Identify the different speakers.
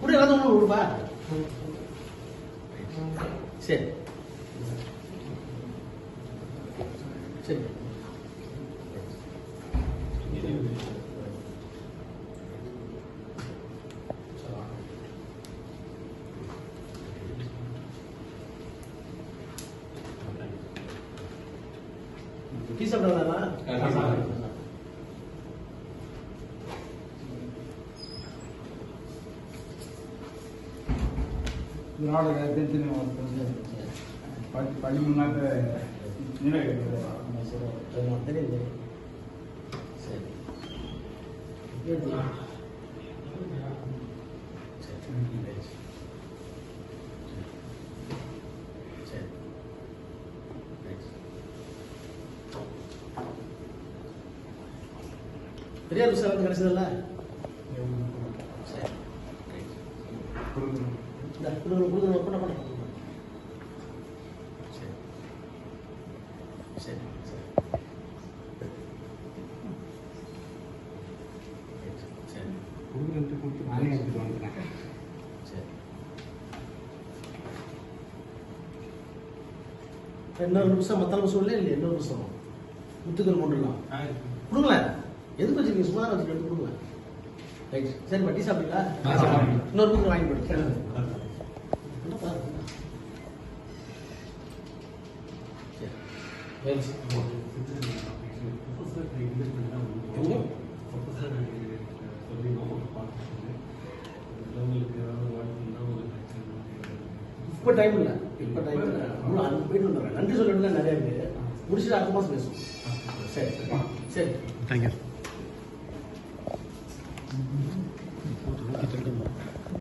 Speaker 1: Udah langsung lu lupa. Sini. Sini. bisa berapa
Speaker 2: lama? தெரிஞ்சு படி படி முன்னாடி நிலை.
Speaker 1: பெரியார் புஸ்தகம் கிடைச்சதில்ல? சரி. இந்த கொடுங்க கொடுங்க பண்ண பண்ண சரி சரி. சரி. சரி
Speaker 2: நானே எடுத்துட்டு வந்துட்டேன்
Speaker 1: சரி. இன்னொரு புத்தகம் மற்ற புத்தகம் இல்லையா? இன்னொரு புத்தகம் முத்துக்கள் கொண்டுலாம் கொடுங்களேன் எதுக்கு வச்சுருக்கீங்க? சும்மா தான் ரைட். சரி பட்டி சாப்பிட்டீங்களா. இன்னொரு புத்தகம் வாங்கி போடு இப்போ டைம் இல்லை. இப்போ டைம் இல்லை. இன்னும் அது போயிட்டு வந்துடுறேன் நன்றி சொல்லிட்டு நிறைய பேர். முடிச்சுட்டு அடுத்த மாதம் பேசுவோம். சரி சரி. சரி.
Speaker 3: தேங்க்யூ